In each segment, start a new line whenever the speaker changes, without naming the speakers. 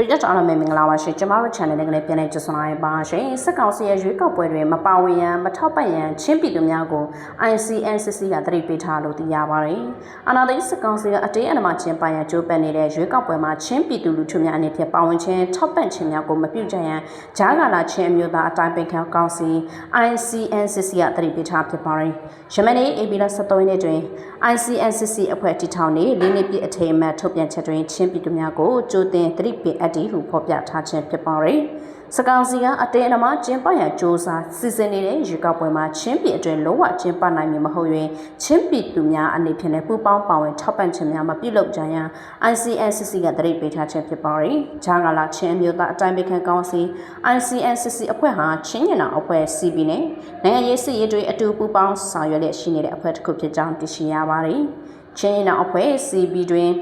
ပရိသတ်တော်မင်္ဂလာပါရှင်ကျမတို့ channel နဲ့လည်းပြန်လည်ကြိုဆိုလိုက်ပါရှင်စစ်ကောင်စီရဲ့ရွေးကောက်ပွဲတွေမပါဝင်ရန်မထောက်ပံ့ရန်ချင်းပြည်သူများကို ICNCC ကတတိပေးထားလို့သိရပါတယ်အာဏာသိမ်းစစ်ကောင်စီကအတေးအနမချင်းပိုင်ရန်ကြိုးပမ်းနေတဲ့ရွေးကောက်ပွဲမှာချင်းပြည်သူလူထုများအနေဖြင့်ပါဝင်ခြင်းထောက်ပံ့ခြင်းများကိုမပြုကြရန်ဂျားကာလာချင်းအမျိုးသားအတိုင်းပင်ခံကောင်စီ ICNCC ကတတိပေးထားဖြစ်ပါတယ်ယမနေ့ AB လ73ရက်နေ့တွင် ICNCC အဖွဲ့တည်ထောင်နေလေးနှစ်ပြည့်အထိမ်းအမှတ်ထုတ်ပြန်ချက်တွင်ချင်းပြည်သူများကိုကြိုတင်တတိပေးအပ်သည်ဟုဖော်ပြထားခြင်းဖြစ်ပါတယ်။စကောင်စီကအတဲအနမကျင်းပရန်စ조사စီစဉ်နေတဲ့ရေကောက်ပွဲမှာချင်းပြည်အတွင်းလုံးဝကျင်းပနိုင်မည်မဟုတ်ရင်ချင်းပြည်သူများအနေဖြင့်လည်းပူပေါင်းပါဝင်ထောက်ပံ့ခြင်းများမပြုလုပ်ကြရန် ICNCC ကတရိပ်ပေးထားခြင်းဖြစ်ပါတယ်။ဂျာဂလာချင်းအမျိုးသားအတိုင်းပခံကောင်စီ ICNCC အဖွဲ့ဟာချင်းညနာအဖွဲ့ CB နဲ့နိုင်ငံရေးစစ်ရေးတွေအတူပူးပေါင်းဆောင်ရွက်လျက်ရှိနေတဲ့အဖွဲ့တစ်ခုဖြစ်ကြောင်းသိရှိရပါတယ်။ချင်းညနာအဖွဲ့ CB တွင်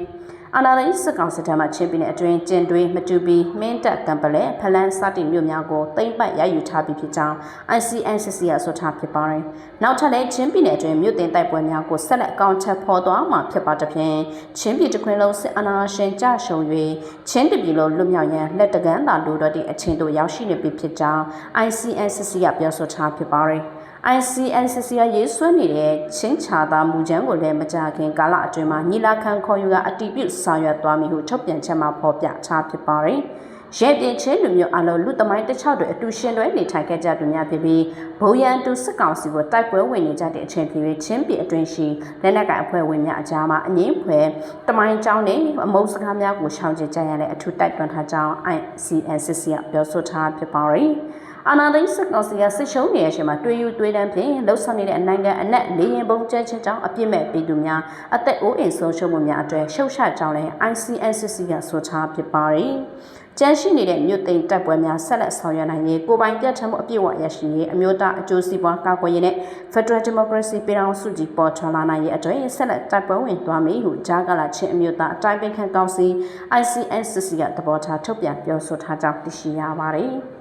အာနာသိစစ်ကောင်စစ်တပ်မှချင်းပြည်နယ်အတွင်းကျင်တွေးမတူပီမင်းတပ်ကံပလဲဖလန်းစတင်မြို့များကိုတိမ့်ပတ်ရယူထားပြီးဖြစ်ကြောင်း ICNCC ကဆိုထားဖြစ်ပါတယ်။နောက်ထပ်လည်းချင်းပြည်နယ်အတွင်းမြို့တင်တိုက်ပွဲများကိုဆက်လက်အကောင့်ထပ်ဖော်သွားမှာဖြစ်ပါတဲ့ဖြင့်ချင်းပြည်တစ်ခွင်လုံးစစ်အာဏာရှင်ကြရှုံ၍ချင်းတပြည်လုံးလွတ်မြောက်ရန်လက်တကမ်းသာလိုတော့တဲ့အချင်းတို့ရောက်ရှိနေပြီဖြစ်ကြောင်း ICNCC ကပြောဆိုထားဖြစ်ပါတယ်။ ICNCC ကရေးဆွဲနေတဲ့ချင်းချာသာမူချမ်းကိုလည်းမကြခင်ကာလအတွင်းမှာညီလာခံခေါ်ယူကအတီးပြုဆောင်ရွက်သွားမည်ဟုထုတ်ပြန်ချက်မှာဖော်ပြထားဖြစ်ပါတယ်။ရဲပြင်ချင်းလူမျိုးအလုံးလူသမိုင်းတစ်ချောက်တွေအတူရှင်တွဲနေထိုင်ခဲ့ကြသူများဖြစ်ပြီးဘိုးရန်တူစစ်ကောင်စီကိုတိုက်ပွဲဝင်နေကြတဲ့အချိန်ဖြစ်ပြီးချင်းပြည်အတွင်းရှိလက်နက်ကိုင်အဖွဲ့ဝင်များအကြားမှာအငင်းဖွဲတမိုင်းကျောင်းနဲ့အမုန်းစကားများကိုရှောင်ကျဉ်ကြရတဲ့အထူးတိုက်တွန်းထားကြောင်း ICNCC ကပြောဆိုထားဖြစ်ပါတယ်။ အာနာသိန်းစစ်ကောင်စီကစစ်ရှုံးနေတဲ့အချိန်မှာတွေ့ယူတွေ့တန်းဖြင့်လှုပ်ဆောင်နေတဲ့နိုင်ငံအနက်လေရင်ပုံကျဲချက်ကြောင့်အပြစ်မဲ့ပြည်သူများအသက်အိုးအိမ်ဆုံးရှုံးမှုများအတွက်ရှုပ်ရှကြောင်းလည်း ICNCC ကဆိုထားဖြစ်ပါတယ်။ကျန်းရှိနေတဲ့မြို့သိမ်းတပ်ပွဲများဆက်လက်ဆောင်ရွက်နိုင်ရေးကိုပိုင်ပြတ်ထမှုအပြည့်အဝရရှိရေးအမျိုးသားအကျိုးစီးပွားကာကွယ်ရေးနဲ့ Federal Democracy ပြည်ထောင်စုကြီးပေါ်ထွန်းလာနိုင်ရေးအတွက်ဆက်လက်တပ်ပွဲဝင်သွားမည်ဟုဂျာကလာချင်းအမျိုးသားအတိုင်းပင်ခံကောင်စီ ICNCC ကသဘောထားထုတ်ပြန်ပြောဆိုထားကြောင်းသိရှိရပါတယ်။